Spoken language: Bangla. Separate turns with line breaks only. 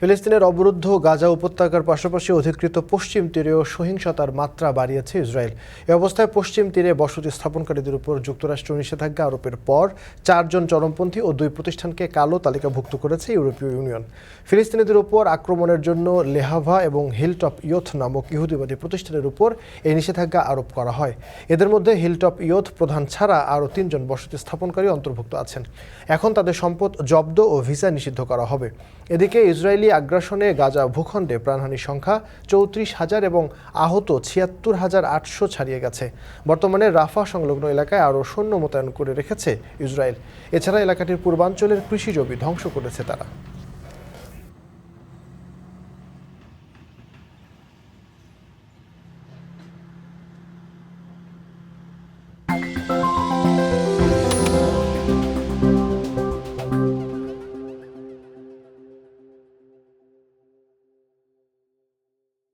ফিলিস্তিনের অবরুদ্ধ গাজা উপত্যকার পাশাপাশি অধিকৃত পশ্চিম তীরেও সহিংসতার মাত্রা বাড়িয়েছে ইসরায়েল। এ অবস্থায় পশ্চিম তীরে বসতি স্থাপনকারীদের উপর যুক্তরাষ্ট্র নিষেধাজ্ঞা আরোপের পর চারজন চরমপন্থী ও দুই প্রতিষ্ঠানকে কালো তালিকাভুক্ত করেছে ইউরোপীয় ইউনিয়ন। ফিলিস্তিনিদের উপর আক্রমণের জন্য লেহাভা এবং হিলটপ ইয়থ নামক ইহুদিবাদী প্রতিষ্ঠানের উপর এই নিষেধাজ্ঞা আরোপ করা হয়। এদের মধ্যে হিলটপ ইয়থ প্রধান ছাড়া আরও তিনজন বসতি স্থাপনকারী অন্তর্ভুক্ত আছেন। এখন তাদের সম্পদ জব্দ ও ভিসা নিষিদ্ধ করা হবে। এদিকে ইসরায়েলি আগ্রাসনে গাজা ভূখণ্ডে প্রাণহানির সংখ্যা চৌত্রিশ হাজার এবং আহত ছিয়াত্তর হাজার আটশো ছাড়িয়ে গেছে। বর্তমানে রাফা সংলগ্ন এলাকায় আরও সৈন্য মোতায়েন করে রেখেছে ইসরায়েল। এছাড়া এলাকাটির পূর্বাঞ্চলের কৃষি জমি ধ্বংস করেছে তারা।